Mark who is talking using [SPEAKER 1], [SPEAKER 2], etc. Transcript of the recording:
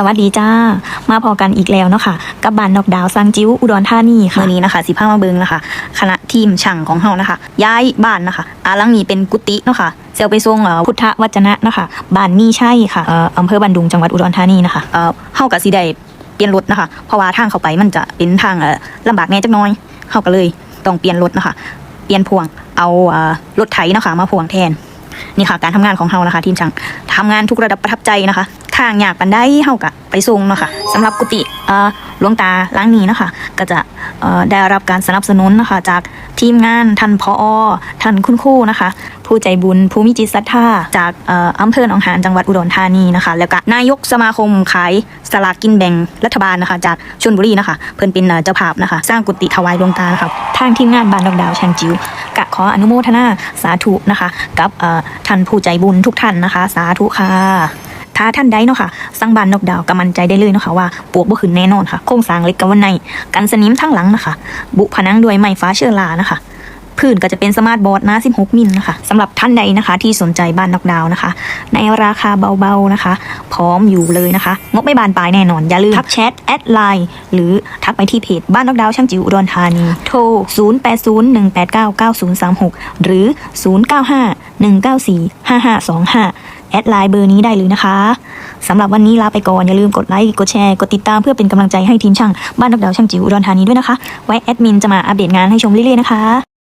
[SPEAKER 1] สวัสดีจ้า มาพอกันอีกแล้วเนาะค่ะกับบานนอกดาวซังจิ้วอุดรธานีค่ะ
[SPEAKER 2] มื่อนี้นะคะสิพามาเบิงนะคะคณะทีมช่างของเฮานะคะ ย้ายบ้านนะคะอาลังนี้เป็นกุฏิเนาะค่ะเซลไปส่ง
[SPEAKER 1] พุทธวจนะเนาะค่ะบ้านมีใช่ค่ะอออำเภอบันดุงจังหวัดอุดรธานีนะคะ
[SPEAKER 2] เฮากับสิได้เปลี่ยนรถนะคะ เพราะว่าทางเข้าไปมันจะเป็นทางลำบากแน่จักน้อยเฮาก็เลยต้องเปลี่ยนรถนะคะ เปลี่ยนพวงเอารถไถเนาะค่ะมาพวงแทนนี่ค่ะการทำงานของเฮานะคะ ทีมช่างทำงานทุกระดับประทับใจนะคะ ทางอยากปันได้เฮากะไปส่งเนาะค่ะสำหรับกุฏิเอ่อหลวงตาล้างนี้เนาะคะ ก็จะเอ่อได้รับการสนับสนุนนะคะ จากทีมงานท่านพออท่านคุณครูนะคะ ผู้ใจบุญผู้มีจิตศรัทธาจากเอ่ออำเภอหนองหานจังหวัดอุดรธานีนะคะ แล้วก็นายกสมาคมขายสลากกินแบ่งรัฐบาลนะคะ จากชลบุรีนะคะ เพิ่นเป็นเจ้าภาพนะคะ สร้างกุฏิถวายหลวงตานะคะ
[SPEAKER 1] ทางทีมงานบ้านนอกดาวช่างจิ๋วกะขออนุโมทนาสาธุนะคะ กับเอ่อท่านผู้ใจบุญทุกท่านนะคะ สาธุค่ะ ถ้าท่านใดเนาะค่ะสร้างบ้านนอกดาวก็มั่นใจได้เลยเนาะค่ะว่าปวกบ่ขึ้นแน่นอนค่ะโครงสร้างเล็กกับวันในกันสนิมทั้งหลังนะคะ บุผนังด้วยไม้ฟ้าเชื้อรานะคะพื้นก็จะเป็นสมาร์ทบอร์ดนะ 16 มิลนะคะสำหรับท่านใดนะคะ ที่สนใจบ้านนอกดาวนะคะ ในราคาเบาๆนะคะ พร้อมอยู่เลยนะคะ งบไม่บานปลายแน่นอน อย่าลืม ทักแชท แอดไลน์ หรือทักไปที่เพจบ้านนอกดาวช่างจิ๋วอุดรธานี โทร 0801899036 หรือ 0951945525 แอดไลน์เบอร์นี้ได้เลยนะคะสำหรับวันนี้ลาไปก่อน อย่าลืมกดไลค์ กดแชร์ กดติดตามเพื่อเป็นกำลังใจให้ทีมช่าง บ้านนอกดาวช่างจิ๋วอุดรธานีด้วยนะคะ ไว้แอดมินจะมาอัปเดตงานให้ชมเรื่อยๆนะคะ